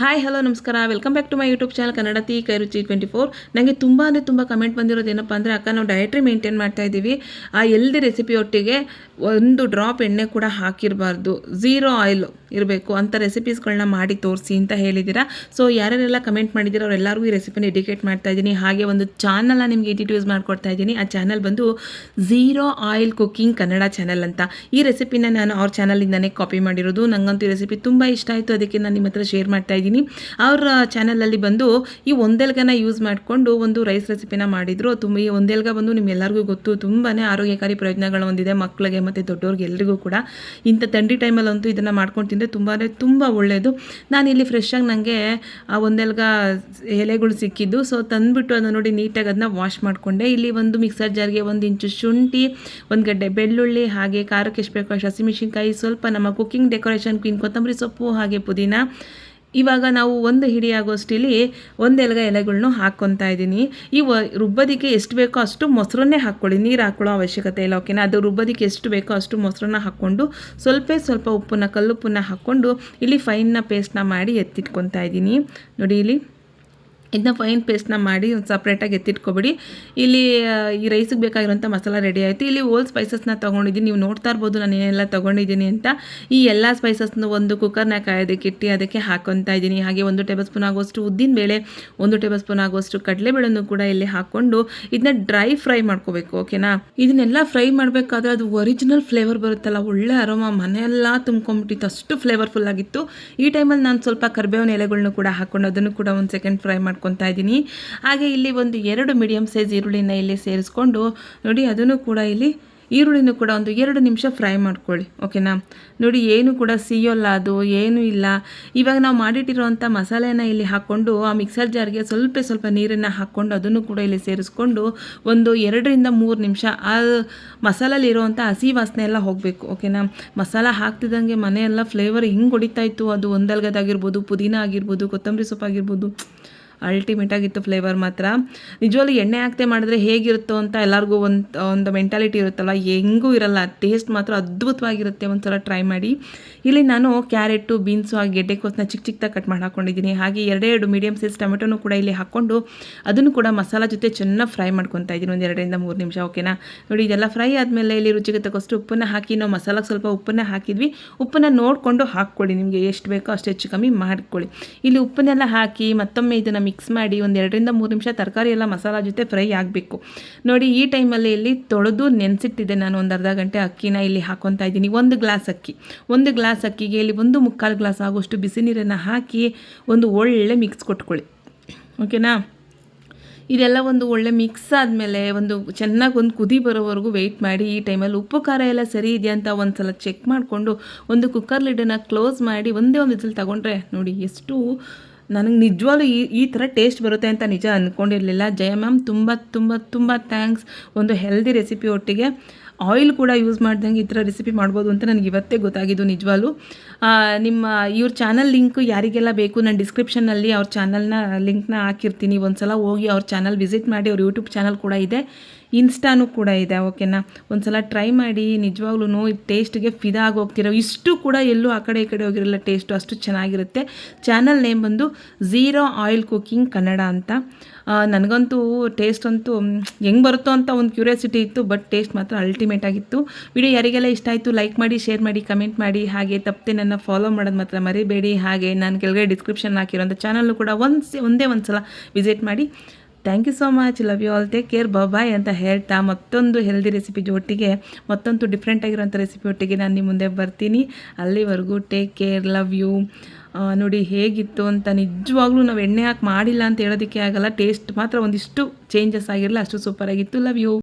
Hi hello ನಮಸ್ಕಾರ. Welcome back to my YouTube channel Kannada ತಿ ಕೈ ರುಚಿ ಟ್ವೆಂಟಿ ಫೋರ್ ನನಗೆ ತುಂಬ ಅಂದರೆ ತುಂಬ ಕಮೆಂಟ್ ಬಂದಿರೋದು ಏನಪ್ಪ ಅಂದರೆ, ಅಕ್ಕ, ನಾವು ಡಯಟ್ರಿ ಮೇಂಟೈನ್ ಮಾಡ್ತಾ ಇದ್ದೀವಿ ಆ ಎಲ್ದಿ ರೆಸಿಪಿ ಒಟ್ಟಿಗೆ ಒಂದು ಡ್ರಾಪ್ ಎಣ್ಣೆ ಕೂಡ ಹಾಕಿರಬಾರ್ದು. ಝೀರೋ ಆಯಿಲ್ ಇರಬೇಕು ಅಂಥ ರೆಸಿಪೀಸ್ಗಳನ್ನ ಮಾಡಿ ತೋರಿಸಿ ಅಂತ ಹೇಳಿದ್ದೀರಾ? ಸೊ ಯಾರ್ಯಾರೆಲ್ಲ ಕಮೆಂಟ್ ಮಾಡಿದ್ದೀರೋ, ಅವರೆಲ್ಲರಿಗೂ ಈ ರೆಸಿಪಿನ ಎಡಿಕೇಟ್ ಮಾಡ್ತಾ ಇದ್ದೀನಿ. ಹಾಗೆ ಒಂದು ಚಾನಲ್ನ ನಿಮಗೆ ಇಂಟ್ರಡ್ಯೂಸ್ ಮಾಡಿಕೊಡ್ತಾ ಇದ್ದೀನಿ. ಆ ಚಾನಲ್ ಬಂದು zero oil cooking Kannada channel ಅಂತ. ಈ ರೆಸಿಪಿನ ನಾನು ಅವ್ರ ಚಾನಲಿಂದನೇ ಕಾಪಿ ಮಾಡಿರೋದು. ನನಗಂತೂ ಈ ರೆಸಿಪಿ ತುಂಬ ಇಷ್ಟ ಆಯಿತು. ಅದಕ್ಕೆ ನಾನು ನಿಮ್ಮ ಹತ್ರ ಶೇರ್ ಮಾಡ್ತಾ ಇದ್ದೀನಿ. ಅವ್ರ ಚಾನಲಲ್ಲಿ ಬಂದು ಈ ಒಂದೆಲ್ಗನ ಯೂಸ್ ಮಾಡಿಕೊಂಡು ಒಂದು ರೈಸ್ ರೆಸಿಪಿನ ಮಾಡಿದರು. ತುಂಬ ಈ ಒಂದೆಲ್ಗ ಬಂದು ನಿಮ್ಮೆಲ್ಲರಿಗೂ ಗೊತ್ತು. ತುಂಬಾ ಆರೋಗ್ಯಕಾರಿ ಪ್ರಯೋಜನಗಳು ಹೊಂದಿದೆ ಮಕ್ಕಳಿಗೆ ಮತ್ತು ದೊಡ್ಡವ್ರಿಗೆ ಎಲ್ರಿಗೂ ಕೂಡ. ಇಂಥ ಥಂಡಿ ಟೈಮಲ್ಲಂತೂ ಇದನ್ನು ಮಾಡ್ಕೊಂಡು ತಿಂದರೆ ತುಂಬಾ ತುಂಬ ಒಳ್ಳೆಯದು ನಾನಿಲ್ಲಿ ಫ್ರೆಶ್ ಆಗಿ ನನಗೆ ಆ ಒಂದೆಲ್ಗ ಎಲೆಗಳು ಸಿಕ್ಕಿದ್ದು. ಸೊ ತಂದುಬಿಟ್ಟು ಅದನ್ನು ನೋಡಿ ನೀಟಾಗಿ ಅದನ್ನ ವಾಶ್ ಮಾಡಿಕೊಂಡೆ. ಇಲ್ಲಿ ಒಂದು ಮಿಕ್ಸರ್ ಜಾರ್ಗೆ ಒಂದು ಇಂಚು ಶುಂಠಿ, ಒಂದು ಗಡ್ಡೆ ಬೆಳ್ಳುಳ್ಳಿ, ಹಾಗೆ ಖಾರಕ್ಕೆ ಎಷ್ಟು ಬೇಕೋ ಹಸಿಮೆಣಸಿನ್ಕಾಯಿ ಸ್ವಲ್ಪ ನಮ್ಮ ಕುಕ್ಕಿಂಗ್ ಡೆಕೋರೇಷನ್ ಕ್ವೀನ್ ಕೊತ್ತಂಬರಿ ಸೊಪ್ಪು, ಹಾಗೆ ಪುದೀನ. ಇವಾಗ ನಾವು ಒಂದು ಹಿಡಿ ಆಗೋಷ್ಟಿಲಿ ಒಂದು ಒಂದೆಲಗ ಎಲೆಗಳ್ನ ಹಾಕ್ಕೊತಾ ಇದ್ದೀನಿ. ಈ ವ ರುಬ್ಬೋದಕ್ಕೆ ಎಷ್ಟು ಬೇಕೋ ಅಷ್ಟು ಮೊಸರನ್ನೇ ಹಾಕ್ಕೊಳ್ಳಿ. ನೀರು ಹಾಕ್ಕೊಳ್ಳೋ ಅವಶ್ಯಕತೆ ಇಲ್ಲ ಓಕೆನಾ? ಅದು ರುಬ್ಬೋದಕ್ಕೆ ಎಷ್ಟು ಬೇಕೋ ಅಷ್ಟು ಮೊಸರನ್ನ ಹಾಕ್ಕೊಂಡು ಸ್ವಲ್ಪ ಸ್ವಲ್ಪ ಉಪ್ಪನ್ನ, ಕಲ್ಲುಪ್ಪನ್ನ ಹಾಕ್ಕೊಂಡು ಇಲ್ಲಿ ಫೈನ್ನ ಪೇಸ್ಟ್ನ ಮಾಡಿ ಎತ್ತಿಟ್ಕೊತಾ ಇದ್ದೀನಿ. ನೋಡಿ ಇಲ್ಲಿ. ಇದನ್ನ ಫೈನ್ ಪೇಸ್ಟ್ನ ಮಾಡಿ ಒಂದು ಸಪ್ರೇಟಾಗಿ ಎತ್ತಿಟ್ಕೊಬಿಡಿ. ಇಲ್ಲಿ ಈ ರೈಸಿಗೆ ಬೇಕಾಗಿರೋಂಥ ಮಸಾಲ ರೆಡಿ ಆಯಿತು. ಇಲ್ಲಿ ಓಲ್ ಸ್ಪೈಸಸ್ನ ತೊಗೊಂಡಿದ್ದೀನಿ. ನೀವು ನೋಡ್ತಾ ಇರ್ಬೋದು ನಾನು ಏನೆಲ್ಲ ತೊಗೊಂಡಿದ್ದೀನಿ ಅಂತ. ಈ ಎಲ್ಲ ಸ್ಪೈಸಸ್ನ ಒಂದು ಕುಕ್ಕರ್ನ ಕಾಯೋದಕ್ಕೆ ಇಟ್ಟು ಅದಕ್ಕೆ ಹಾಕೊತಾ ಇದ್ದೀನಿ. ಹಾಗೆ ಒಂದು ಟೇಬಲ್ ಸ್ಪೂನ್ ಆಗೋಷ್ಟು ಉದ್ದಿನ ಬೇಳೆ, ಒಂದು ಟೇಬಲ್ ಸ್ಪೂನ್ ಆಗೋಷ್ಟು ಕಡಲೆಬೇಳೆಯನ್ನು ಕೂಡ ಇಲ್ಲಿ ಹಾಕ್ಕೊಂಡು ಇದನ್ನ ಡ್ರೈ ಫ್ರೈ ಮಾಡ್ಕೋಬೇಕು ಓಕೆನಾ ಇದನ್ನೆಲ್ಲ ಫ್ರೈ ಮಾಡಬೇಕಾದ್ರೆ ಅದು ಒರಿಜಿನಲ್ ಫ್ಲೇವರ್ ಬರುತ್ತಲ್ಲ, ಒಳ್ಳೆ ಅರೋಮ ಮನೆಯೆಲ್ಲ ತುಂಬ್ಕೊಂಬಿಟ್ಟಿತ್ತು. ಅಷ್ಟು ಫ್ಲೇವರ್ಫುಲ್ ಆಗಿತ್ತು. ಈ ಟೈಮಲ್ಲಿ ನಾನು ಸ್ವಲ್ಪ ಕರ್ಬೇವಿನ ಎಲೆಗಳನ್ನೂ ಕೂಡ ಹಾಕ್ಕೊಂಡು ಅದನ್ನು ಕೂಡ ಒಂದು ಸೆಕೆಂಡ್ ಫ್ರೈ ಮಾಡಿ ಮಾಡ್ಕೊತಾ ಇದ್ದೀನಿ. ಹಾಗೆ ಇಲ್ಲಿ ಒಂದು ಎರಡು ಮೀಡಿಯಮ್ ಸೈಜ್ ಈರುಳ್ಳಿನ ಇಲ್ಲಿ ಸೇರಿಸ್ಕೊಂಡು ನೋಡಿ ಅದನ್ನು ಕೂಡ ಇಲ್ಲಿ ಈರುಳ್ಳಿನೂ ಕೂಡ ಒಂದು ಎರಡು ನಿಮಿಷ ಫ್ರೈ ಮಾಡ್ಕೊಳ್ಳಿ, ಓಕೆನಾ? ನೋಡಿ ಏನು ಕೂಡ ಸಿಯೋಲ್ಲ ಅದು, ಏನೂ ಇಲ್ಲ. ಇವಾಗ ನಾವು ಮಾಡಿಟ್ಟಿರುವಂಥ ಮಸಾಲೆನ ಇಲ್ಲಿ ಹಾಕ್ಕೊಂಡು ಆ ಮಿಕ್ಸರ್ ಜಾರ್ಗೆ ಸ್ವಲ್ಪ ಸ್ವಲ್ಪ ನೀರನ್ನು ಹಾಕ್ಕೊಂಡು ಅದನ್ನು ಕೂಡ ಇಲ್ಲಿ ಸೇರಿಸ್ಕೊಂಡು ಒಂದು ಎರಡರಿಂದ ಮೂರು ನಿಮಿಷ ಆ ಮಸಾಲಲ್ಲಿರುವಂಥ ಹಸಿ ವಾಸನೆ ಎಲ್ಲ ಹೋಗಬೇಕು, ಓಕೆನಾ? ಮಸಾಲ ಹಾಕ್ತಿದ್ದಂಗೆ ಮನೆಯೆಲ್ಲ ಫ್ಲೇವರ್ ಹಿಂಗೆ ಹೊಡಿತಾ ಇತ್ತು? ಅದು ಒಂದಲ್ಗದಾಗಿರ್ಬೋದು, ಪುದೀನ ಆಗಿರ್ಬೋದು, ಕೊತ್ತಂಬರಿ ಸೊಪ್ಪಾಗಿರ್ಬೋದು ಅಲ್ಟಿಮೇಟ್ ಆಗಿತ್ತು ಫ್ಲೇವರ್ ಮಾತ್ರ. ನಿಜವಾಗ್ಲೂ ಎಣ್ಣೆ ಹಾಕ್ತೆ ಮಾಡಿದ್ರೆ ಹೇಗಿರುತ್ತೋ ಅಂತ ಎಲ್ಲರಿಗೂ ಒಂದು ಒಂದು ಮೆಂಟಾಲಿಟಿ ಇರುತ್ತಲ್ಲ, ಹೆಂಗೂ ಇರಲ್ಲ ಟೇಸ್ಟ್ ಮಾತ್ರ ಅದ್ಭುತವಾಗಿರುತ್ತೆ ಒಂದು ಸಲ ಟ್ರೈ ಮಾಡಿ. ಇಲ್ಲಿ ನಾನು ಕ್ಯಾರೆಟು, ಬೀನ್ಸು, ಹಾಗೆ ಗೆಡ್ಡೆಕೋಸನ್ನ ಚಿಕ್ಕ ಚಿಕ್ಕದಾಗಿ ಕಟ್ ಮಾಡಿ ಹಾಕ್ಕೊಂಡಿದ್ದೀನಿ ಹಾಗೆ ಎರಡೆರಡು ಮೀಡಿಯಮ್ ಸೈಜ್ ಟೊಮೆಟೊನು ಕೂಡ ಇಲ್ಲಿ ಹಾಕ್ಕೊಂಡು ಅದನ್ನು ಕೂಡ ಮಸಾಲ ಜೊತೆ ಚೆನ್ನಾಗಿ ಫ್ರೈ ಮಾಡ್ಕೊತಾ ಇದ್ದೀನಿ ಒಂದು ಎರಡರಿಂದ ಮೂರು ನಿಮಿಷ ಓಕೆನಾ ನೋಡಿ, ಇದೆಲ್ಲ ಫ್ರೈ ಆದಮೇಲೆ ಇಲ್ಲಿ ರುಚಿಗೆ ತಗೋಷ್ಟು ಉಪ್ಪನ್ನು ಹಾಕಿ ನಾವು ಮಸಾಲಕ್ಕೆ ಸ್ವಲ್ಪ ಉಪ್ಪನ್ನು ಹಾಕಿದ್ವಿ. ಉಪ್ಪನ್ನು ನೋಡಿಕೊಂಡು ಹಾಕ್ಕೊಳ್ಳಿ, ನಿಮಗೆ ಎಷ್ಟು ಬೇಕೋ ಅಷ್ಟು ಹೆಚ್ಚು ಕಮ್ಮಿ ಮಾಡ್ಕೊಳ್ಳಿ. ಇಲ್ಲಿ ಉಪ್ಪನ್ನೆಲ್ಲ ಹಾಕಿ ಮತ್ತೊಮ್ಮೆ ಇದನ್ನು ಮಿಕ್ಸ್ ಮಾಡಿ ಒಂದು ಎರಡರಿಂದ ಮೂರು ನಿಮಿಷ ತರಕಾರಿ ಎಲ್ಲ ಮಸಾಲ ಜೊತೆ ಫ್ರೈ ಆಗಬೇಕು. ನೋಡಿ, ಈ ಟೈಮಲ್ಲಿ ಇಲ್ಲಿ ತೊಳೆದು ನೆನೆಸಿಟ್ಟಿದ್ದೆ ನಾನು ಒಂದು ಅರ್ಧ ಗಂಟೆ ಅಕ್ಕಿನ ಇಲ್ಲಿ ಹಾಕೊತಾ ಇದ್ದೀನಿ. ಒಂದು ಗ್ಲಾಸ್ ಅಕ್ಕಿ. ಒಂದು ಗ್ಲಾಸ್ ಅಕ್ಕಿಗೆ ಇಲ್ಲಿ ಒಂದು ಮುಕ್ಕಾಲು ಗ್ಲಾಸ್ ಆಗುವಷ್ಟು ಬಿಸಿ ನೀರನ್ನು ಹಾಕಿ ಒಂದು ಒಳ್ಳೆ ಮಿಕ್ಸ್ ಕೊಟ್ಕೊಳ್ಳಿ. ಓಕೆನಾ ಇದೆಲ್ಲ ಒಂದು ಒಳ್ಳೆ ಮಿಕ್ಸ್ ಆದಮೇಲೆ ಒಂದು ಚೆನ್ನಾಗಿ ಒಂದು ಕುದಿ ಬರೋವರೆಗೂ ವೆಯ್ಟ್ ಮಾಡಿ ಈ ಟೈಮಲ್ಲಿ ಉಪ್ಪು, ಖಾರ ಎಲ್ಲ ಸರಿ ಇದೆಯಾ ಅಂತ ಒಂದು ಸಲ ಚೆಕ್ ಮಾಡಿಕೊಂಡು ಒಂದು ಕುಕ್ಕರ್ ಲಿಡನ್ನು ಕ್ಲೋಸ್ ಮಾಡಿ ಒಂದೇ ಒಂದು ಇದ್ರಲ್ಲಿ ತಗೊಂಡ್ರೆ ನೋಡಿ ಎಷ್ಟು ನನಗೆ ನಿಜವಾಗ್ಲೂ ಈ ಈ ಥರ ಟೇಸ್ಟ್ ಬರುತ್ತೆ ಅಂತ ನಿಜ ಅಂದ್ಕೊಂಡಿರಲಿಲ್ಲ ಜಯ ಮ್ಯಾಮ್ ತುಂಬ ತುಂಬ ತುಂಬ ಥ್ಯಾಂಕ್ಸ್ ಒಂದು ಹೆಲ್ದಿ ರೆಸಿಪಿ ಒಟ್ಟಿಗೆ ಆಯಿಲ್ ಕೂಡ ಯೂಸ್ ಮಾಡ್ದಂಗೆ ಈ ಥರ ರೆಸಿಪಿ ಮಾಡ್ಬೋದು ಅಂತ ನನಗೆ ಇವತ್ತೇ ಗೊತ್ತಾಗಿದ್ದು ನಿಜವಾಗ್ಲೂ. ನಿಮ್ಮ, ಇವ್ರ ಚಾನಲ್ ಲಿಂಕ್ ಯಾರಿಗೆಲ್ಲ ಬೇಕು ನಾನು ಡಿಸ್ಕ್ರಿಪ್ಷನ್ನಲ್ಲಿ ಅವ್ರ ಚಾನಲ್ನ ಲಿಂಕ್ನ ಹಾಕಿರ್ತೀನಿ. ಒಂದು ಸಲ ಹೋಗಿ ಅವ್ರ ಚಾನಲ್ ವಿಸಿಟ್ ಮಾಡಿ ಅವ್ರ ಯೂಟ್ಯೂಬ್ ಚಾನಲ್ ಕೂಡ ಇದೆ. ಇನ್ಸ್ಟಾನು ಕೂಡ ಇದೆ, ಓಕೆನಾ? ಒಂದು ಸಲ ಟ್ರೈ ಮಾಡಿ, ನಿಜವಾಗ್ಲೂ ಟೇಸ್ಟ್ಗೆ ಫಿದಾ ಹೋಗ್ತಿರೋ ಇಷ್ಟು ಕೂಡ ಎಲ್ಲೂ ಆ ಕಡೆ ಈ ಕಡೆ ಹೋಗಿರಲ್ಲ ಟೇಸ್ಟು ಅಷ್ಟು ಚೆನ್ನಾಗಿರುತ್ತೆ. ಚಾನಲ್ ನೇಮ್ ಬಂದು ಝೀರೋ ಆಯಿಲ್ ಕುಕಿಂಗ್ ಕನ್ನಡ ಅಂತ. ನನಗಂತೂ ಟೇಸ್ಟ್ ಅಂತೂ ಹೆಂಗೆ ಬರುತ್ತೋ ಅಂತ ಒಂದು ಕ್ಯೂರಿಯಾಸಿಟಿ ಇತ್ತು ಬಟ್ ಟೇಸ್ಟ್ ಮಾತ್ರ ಅಲ್ಟಿಮೇಟ್ ಆಗಿತ್ತು. ವಿಡಿಯೋ ಯಾರಿಗೆಲ್ಲ ಇಷ್ಟ ಆಯಿತು ಲೈಕ್ ಮಾಡಿ ಶೇರ್ ಮಾಡಿ ಕಮೆಂಟ್ ಮಾಡಿ, ಹಾಗೆ ತಪ್ಪದೆ ನನ್ನ ಫಾಲೋ ಮಾಡೋದು ಮಾತ್ರ ಮರಿಬೇಡಿ. ಹಾಗೆ ನಾನು ಕೆಳಗಡೆ ಡಿಸ್ಕ್ರಿಪ್ಷನ್ ಹಾಕಿರೋಂಥ ಚಾನಲ್ಲು ಕೂಡ ಒಂದು ಒಂದೇ ಒಂದು ಸಲ ವಿಸಿಟ್ ಮಾಡಿ. Thank you so much love you all take care bye ಅಂತ ಹೇಳ್ತಾ ಮತ್ತೊಂದು ಹೆಲ್ದಿ ರೆಸಿಪಿ ಜೊಟ್ಟಿಗೆ ಮತ್ತೊಂದು ಡಿಫ್ರೆಂಟ್ ಆಗಿರೋಂಥ ರೆಸಿಪಿ ಒಟ್ಟಿಗೆ ನಾನು ನಿಮ್ಮ ಮುಂದೆ ಬರ್ತೀನಿ. ಅಲ್ಲಿವರೆಗೂ ಟೇಕ್ ಕೇರ್ ಲವ್ ಯು ನೋಡಿ ಹೇಗಿತ್ತು ಅಂತ ನಿಜವಾಗ್ಲೂ ನಾವು ಎಣ್ಣೆ ಹಾಕಿ ಮಾಡಿಲ್ಲ ಅಂತ ಹೇಳೋದಕ್ಕೆ ಆಗಲ್ಲ. ಟೇಸ್ಟ್ ಮಾತ್ರ ಒಂದಿಷ್ಟು ಚೇಂಜಸ್ ಆಗಿರಲ್ಲ ಅಷ್ಟು ಸೂಪರಾಗಿತ್ತು ಲವ್ ಯು